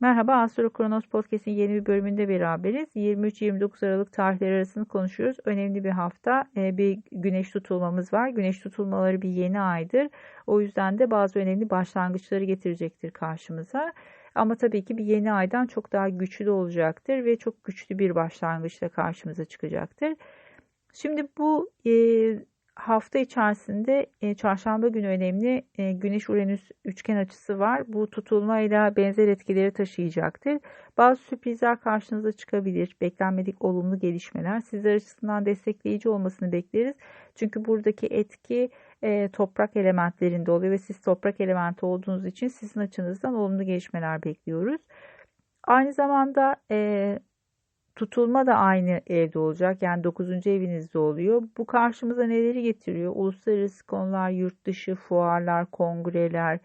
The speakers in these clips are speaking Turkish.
Merhaba Astro Kronos Podcast'in yeni bir bölümünde beraberiz. 23-29 Aralık tarihleri arasını konuşuyoruz. Önemli bir hafta. Ee, bir güneş tutulmamız var. Güneş tutulmaları bir yeni aydır. O yüzden de bazı önemli başlangıçları getirecektir karşımıza. Ama tabii ki bir yeni aydan çok daha güçlü olacaktır ve çok güçlü bir başlangıçla karşımıza çıkacaktır. Şimdi bu e, hafta içerisinde e, çarşamba günü önemli e, Güneş-Uranüs üçgen açısı var. Bu tutulmayla benzer etkileri taşıyacaktır. Bazı sürprizler karşınıza çıkabilir. Beklenmedik olumlu gelişmeler. Sizler açısından destekleyici olmasını bekleriz. Çünkü buradaki etki e, toprak elementlerinde oluyor ve siz toprak elementi olduğunuz için sizin açınızdan olumlu gelişmeler bekliyoruz. Aynı zamanda e, Tutulma da aynı evde olacak. Yani 9. evinizde oluyor. Bu karşımıza neleri getiriyor? Uluslararası konular, yurt dışı fuarlar, kongreler,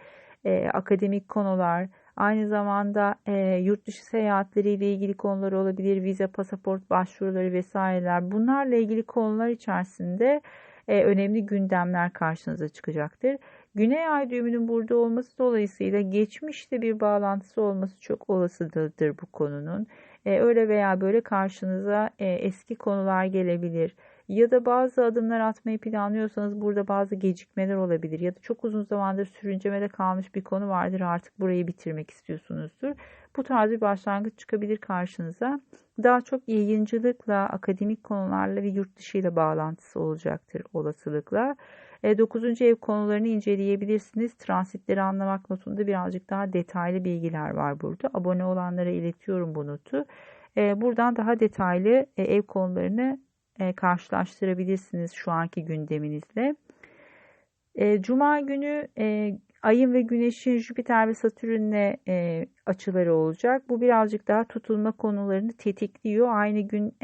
e, akademik konular, aynı zamanda e, yurt dışı seyahatleriyle ilgili konular olabilir, vize, pasaport başvuruları vesaireler. Bunlarla ilgili konular içerisinde e, önemli gündemler karşınıza çıkacaktır. Güney ay düğümünün burada olması dolayısıyla geçmişte bir bağlantısı olması çok olasıdır bu konunun. E, öyle veya böyle karşınıza e, eski konular gelebilir. Ya da bazı adımlar atmayı planlıyorsanız burada bazı gecikmeler olabilir. Ya da çok uzun zamandır sürüncemede kalmış bir konu vardır artık burayı bitirmek istiyorsunuzdur. Bu tarz bir başlangıç çıkabilir karşınıza. Daha çok yayıncılıkla, akademik konularla ve yurt dışı ile bağlantısı olacaktır olasılıkla. 9. E, ev konularını inceleyebilirsiniz. Transitleri anlamak notunda birazcık daha detaylı bilgiler var burada. Abone olanlara iletiyorum bu notu. E, buradan daha detaylı e, ev konularını karşılaştırabilirsiniz şu anki gündeminizle. Cuma günü Ayın ve Güneş'in Jüpiter ve Satürn'le açıları olacak. Bu birazcık daha tutulma konularını tetikliyor. Aynı gün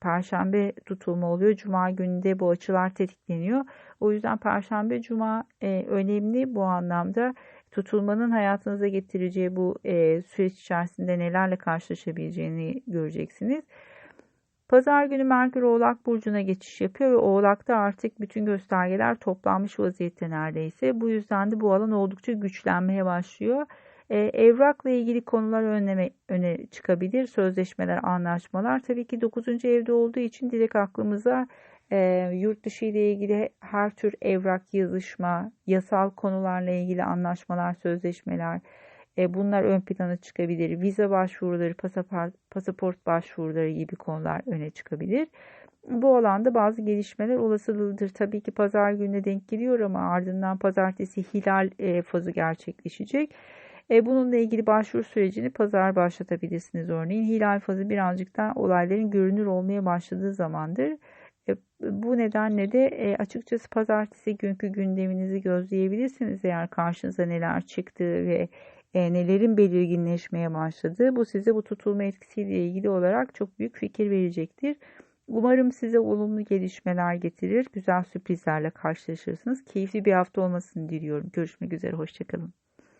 Perşembe tutulma oluyor. Cuma gününde bu açılar tetikleniyor. O yüzden Perşembe, Cuma e, önemli bu anlamda. Tutulmanın hayatınıza getireceği bu e, süreç içerisinde nelerle karşılaşabileceğini göreceksiniz. Pazar günü Merkür Oğlak Burcu'na geçiş yapıyor ve Oğlak'ta artık bütün göstergeler toplanmış vaziyette neredeyse. Bu yüzden de bu alan oldukça güçlenmeye başlıyor. E, evrakla ilgili konular önleme, öne çıkabilir. Sözleşmeler, anlaşmalar. Tabii ki 9. evde olduğu için direkt aklımıza e, yurt dışı ile ilgili her tür evrak, yazışma, yasal konularla ilgili anlaşmalar, sözleşmeler e, bunlar ön plana çıkabilir. Vize başvuruları, pasaport, pasaport başvuruları gibi konular öne çıkabilir. Bu alanda bazı gelişmeler olasılıdır. Tabii ki pazar gününe denk geliyor ama ardından pazartesi hilal e, fazı gerçekleşecek. E, bununla ilgili başvuru sürecini pazar başlatabilirsiniz örneğin. Hilal fazı birazcık daha olayların görünür olmaya başladığı zamandır. E, bu nedenle de e, açıkçası pazartesi günkü gündeminizi gözleyebilirsiniz eğer karşınıza neler çıktı ve nelerin belirginleşmeye başladığı bu size bu tutulma etkisiyle ilgili olarak çok büyük fikir verecektir. Umarım size olumlu gelişmeler getirir. Güzel sürprizlerle karşılaşırsınız. Keyifli bir hafta olmasını diliyorum. Görüşmek üzere. Hoşçakalın.